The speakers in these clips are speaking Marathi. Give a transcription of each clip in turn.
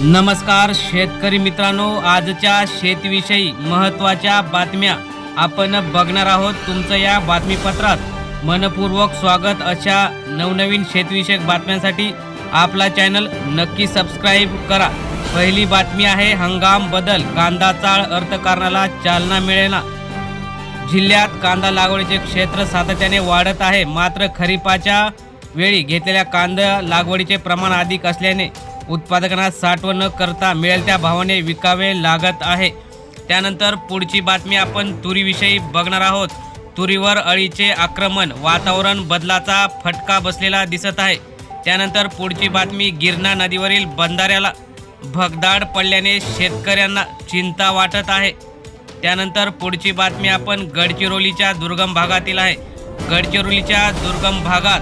नमस्कार शेतकरी मित्रांनो आजच्या शेतीविषयी महत्त्वाच्या बातम्या आपण बघणार आहोत. तुमचं या बातमीपत्रात मनपूर्वक स्वागत. अशा नवनवीन शेतीविषयक बातम्यांसाठी आपला चॅनल नक्की सबस्क्राईब करा. पहिली बातमी आहे हंगाम बदल. कांदा चाळ अर्थकारणाला चालना मिळेना. जिल्ह्यात कांदा लागवडीचे क्षेत्र सातत्याने वाढत आहे. मात्र खरीपाच्या वेळी घेतलेल्या कांदा लागवडीचे प्रमाण अधिक असल्याने उत्पादकांना साठवण न करता मिळेल त्या भावाने विकावे लागत आहे. त्यानंतर पुढची बातमी आपण तुरीविषयी बघणार आहोत. तुरीवर अळीचे आक्रमण वातावरण बदलाचा फटका बसलेला दिसत आहे. त्यानंतर पुढची बातमी गिरणा नदीवरील बंधाऱ्याला भगदाड पडल्याने शेतकऱ्यांना चिंता वाटत आहे. त्यानंतर पुढची बातमी आपण गडचिरोलीच्या दुर्गम भागातील आहे. गडचिरोलीच्या दुर्गम भागात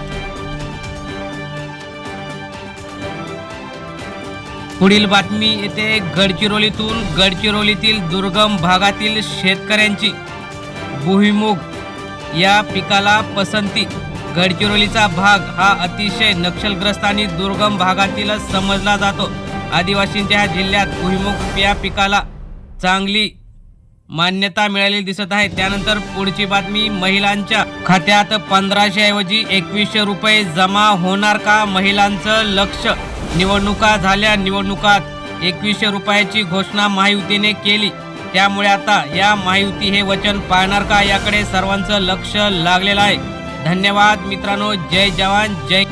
पुढील बातमी येते गडचिरोलीतून. गडचिरोलीतील दुर्गम भागातील शेतकऱ्यांची भुईमुग या पिकाला पसंती. गडचिरोलीचा भाग हा अतिशय नक्षलग्रस्त आणि दुर्गम भागातील समजला जातो. आदिवासींच्या ह्या जिल्ह्यात भुईमुग या पिकाला चांगली मान्यता मिळालेली दिसत आहे. त्यानंतर पुढची बातमी महिलांच्या खात्यात पंधराशे ऐवजी एकवीसशे रुपये जमा होणार का? महिलांचं लक्ष निवडणुका झाल्या निवडणुकात एकवीसशे रुपयाची घोषणा महायुतीने केली. त्यामुळे आता या महायुती हे वचन पाळणार का याकडे सर्वांचं लक्ष लागलेलं आहे. धन्यवाद मित्रांनो जय जवान जय